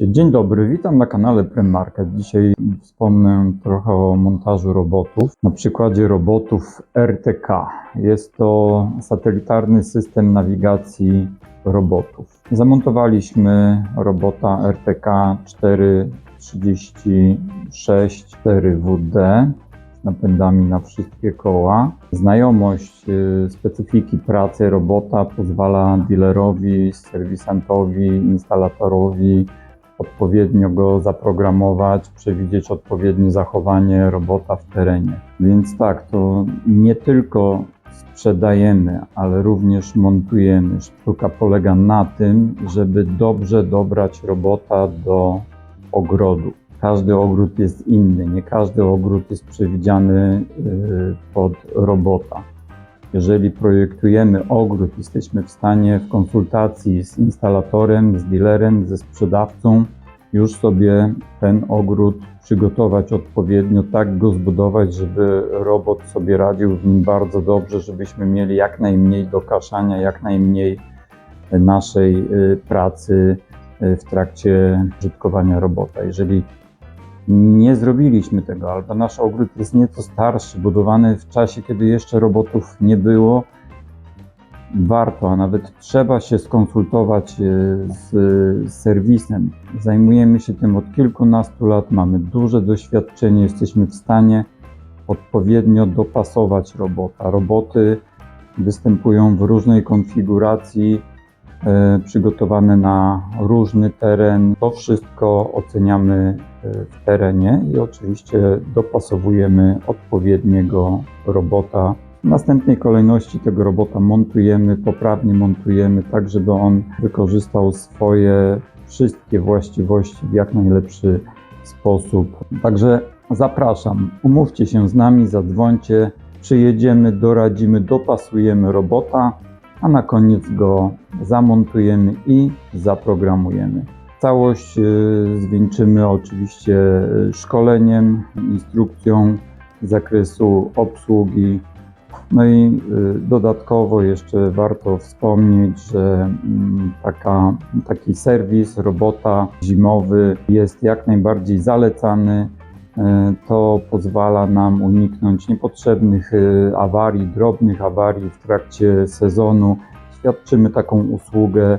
Dzień dobry, witam na kanale Premarket. Dzisiaj wspomnę trochę o montażu robotów. Na przykładzie robotów RTK. Jest to satelitarny system nawigacji robotów. Zamontowaliśmy robota RTK 436 4WD z napędami na wszystkie koła. Znajomość y, specyfiki pracy robota pozwala dealerowi, serwisantowi, instalatorowi odpowiednio go zaprogramować, przewidzieć odpowiednie zachowanie robota w terenie. Więc tak, to nie tylko sprzedajemy, ale również montujemy. Sztuka polega na tym, żeby dobrze dobrać robota do ogrodu. Każdy ogród jest inny, nie każdy ogród jest przewidziany y, pod robota. Jeżeli projektujemy ogród, jesteśmy w stanie w konsultacji z instalatorem, z dealerem, ze sprzedawcą już sobie ten ogród przygotować odpowiednio, tak go zbudować, żeby robot sobie radził w nim bardzo dobrze, żebyśmy mieli jak najmniej dokaszania, jak najmniej naszej y, pracy y, w trakcie użytkowania robota. Jeżeli nie zrobiliśmy tego, albo nasz ogród jest nieco starszy, budowany w czasie, kiedy jeszcze robotów nie było, warto, a nawet trzeba się skonsultować e, z, z serwisem. Zajmujemy się tym od kilkunastu lat, mamy duże doświadczenie, jesteśmy w stanie odpowiednio dopasować robota. Roboty występują w różnej konfiguracji, e, przygotowane na różny teren. To wszystko oceniamy e, w terenie i oczywiście dopasowujemy odpowiedniego robota. W następnej kolejności tego robota montujemy, poprawnie montujemy, tak żeby on wykorzystał swoje wszystkie właściwości w jak najlepszy sposób. Także zapraszam, umówcie się z nami, zadzwońcie, przyjedziemy, doradzimy, dopasujemy robota, a na koniec go zamontujemy i zaprogramujemy. Całość y, zwieńczymy oczywiście y, szkoleniem, instrukcją z zakresu obsługi. No i y, dodatkowo jeszcze warto wspomnieć, że mm, taka, taki serwis robota zimowy jest jak najbardziej zalecany. Y, To pozwala nam uniknąć niepotrzebnych y, awarii, drobnych awarii w trakcie sezonu. Świadczymy taką usługę,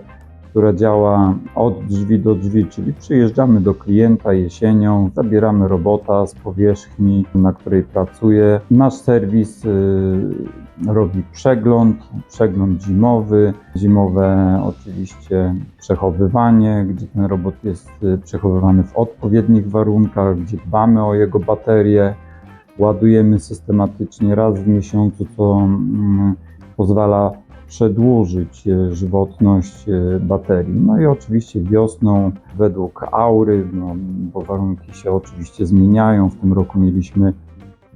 która działa od drzwi do drzwi, czyli przyjeżdżamy do klienta jesienią, zabieramy robota z powierzchni, na której pracuje. Nasz serwis y, robi przegląd, przegląd zimowy, zimowe oczywiście przechowywanie, gdzie ten robot jest y, przechowywany w odpowiednich warunkach, gdzie dbamy o jego baterię, ładujemy systematycznie raz w miesiącu, co mm, pozwala przedłużyć e, żywotność e, baterii. No i oczywiście wiosną według aury, no, bo warunki się oczywiście zmieniają. W tym roku mieliśmy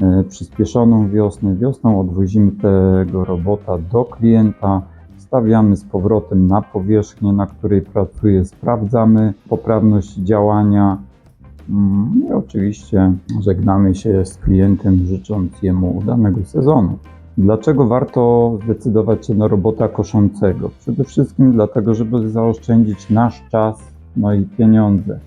e, przyspieszoną wiosnę. Wiosną odwozimy tego robota do klienta, stawiamy z powrotem na powierzchnię, na której pracuje, sprawdzamy poprawność działania. Mm, I oczywiście żegnamy się z klientem, życząc jemu udanego sezonu. Dlaczego warto zdecydować się na robota koszącego? Przede wszystkim dlatego, żeby zaoszczędzić nasz czas, no i pieniądze.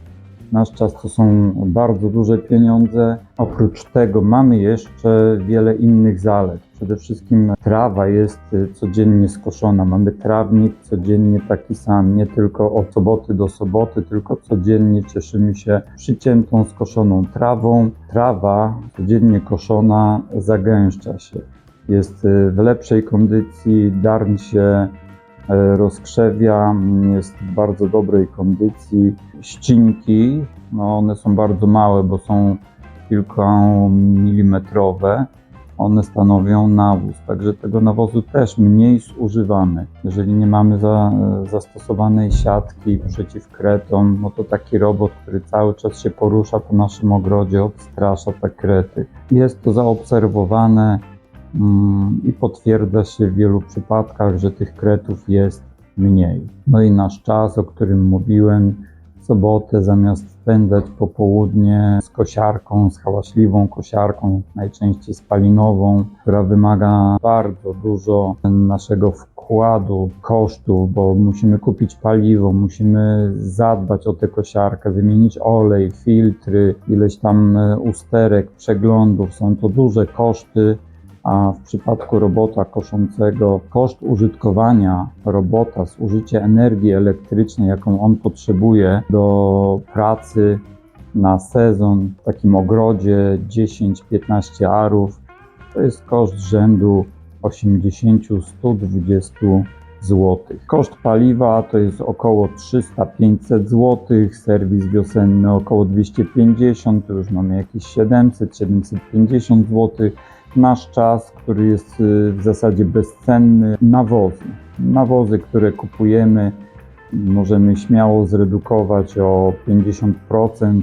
Nasz czas to są bardzo duże pieniądze. Oprócz tego mamy jeszcze wiele innych zalet. Przede wszystkim trawa jest y, codziennie skoszona. Mamy trawnik codziennie taki sam, nie tylko od soboty do soboty, tylko codziennie cieszymy się przyciętą, skoszoną trawą. Trawa codziennie koszona zagęszcza się jest y, w lepszej kondycji, darn się e, rozkrzewia, mm, jest w bardzo dobrej kondycji. Ścinki, no one są bardzo małe, bo są kilkumilimetrowe. One stanowią nawóz, także tego nawozu też mniej zużywamy. Jeżeli nie mamy za, e, zastosowanej siatki przeciw kretom, no to taki robot, który cały czas się porusza po naszym ogrodzie, obstrasza te krety. Jest to zaobserwowane, i potwierdza się w wielu przypadkach, że tych kretów jest mniej. No i nasz czas, o którym mówiłem, sobotę zamiast spędzać popołudnie z kosiarką, z hałaśliwą kosiarką, najczęściej spalinową, która wymaga bardzo dużo naszego wkładu, kosztu, bo musimy kupić paliwo, musimy zadbać o tę kosiarkę, wymienić olej, filtry, ileś tam e, usterek, przeglądów. Są to duże koszty, a w przypadku robota koszącego koszt użytkowania robota, zużycie energii elektrycznej, jaką on potrzebuje do pracy na sezon w takim ogrodzie 10-15 arów, to jest koszt rzędu 80-120 zł. Koszt paliwa to jest około 300-500 zł, serwis wiosenny około 250, to już mamy jakieś 700-750 zł. Nasz czas, który jest y, w zasadzie bezcenny, nawozy. Nawozy, które kupujemy, możemy śmiało zredukować o 50%, y,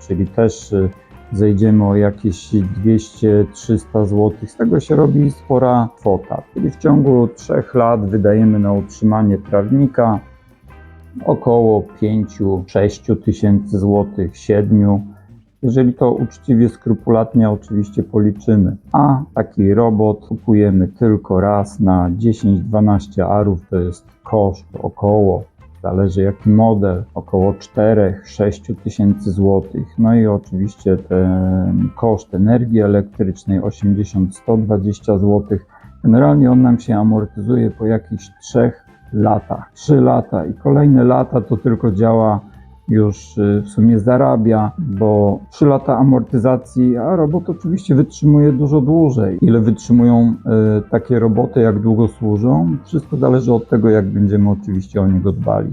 czyli też y, zejdziemy o jakieś 200-300 zł. Z tego się robi spora kwota. Czyli w ciągu 3 lat wydajemy na utrzymanie trawnika około 5-6 tysięcy złotych, 7 jeżeli to uczciwie, skrupulatnie oczywiście policzymy. A taki robot kupujemy tylko raz na 10-12 arów, to jest koszt około, zależy jaki model, około 4-6 tysięcy złotych. No i oczywiście ten koszt energii elektrycznej 80-120 złotych. Generalnie on nam się amortyzuje po jakichś 3 latach. 3 lata i kolejne lata to tylko działa już y, w sumie zarabia, bo 3 lata amortyzacji, a robot oczywiście wytrzymuje dużo dłużej. Ile wytrzymują y, takie roboty, jak długo służą, wszystko zależy od tego, jak będziemy oczywiście o niego dbali.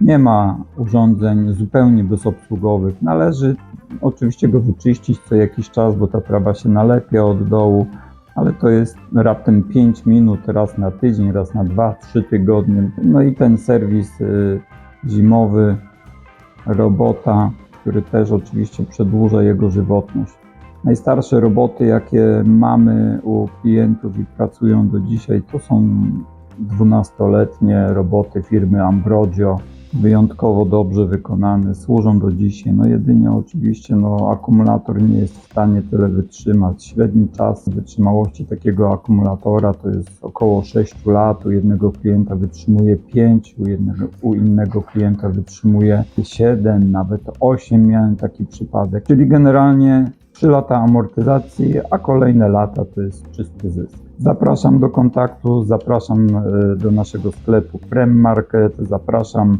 Nie ma urządzeń zupełnie bezobsługowych. Należy oczywiście go wyczyścić co jakiś czas, bo ta trawa się nalepia od dołu, ale to jest raptem 5 minut raz na tydzień, raz na 2-3 tygodnie. No i ten serwis y, zimowy robota, który też oczywiście przedłuża jego żywotność. Najstarsze roboty, jakie mamy u klientów i pracują do dzisiaj, to są 12-letnie roboty firmy Ambrogio, wyjątkowo dobrze wykonane, służą do dzisiaj. No jedynie oczywiście no, akumulator nie jest w stanie tyle wytrzymać. Średni czas wytrzymałości takiego akumulatora to jest około 6 lat. U jednego klienta wytrzymuje 5, u, jednego, u innego klienta wytrzymuje 7, nawet 8 miałem taki przypadek. Czyli generalnie 3 lata amortyzacji, a kolejne lata to jest czysty zysk. Zapraszam do kontaktu, zapraszam e, do naszego sklepu Prem Market, zapraszam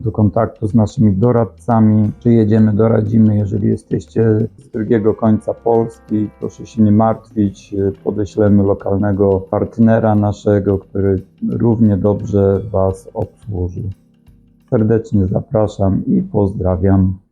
do kontaktu z naszymi doradcami. Przyjedziemy, doradzimy. Jeżeli jesteście z drugiego końca Polski, proszę się nie martwić. Podeślemy lokalnego partnera naszego, który równie dobrze Was obsłuży. Serdecznie zapraszam i pozdrawiam.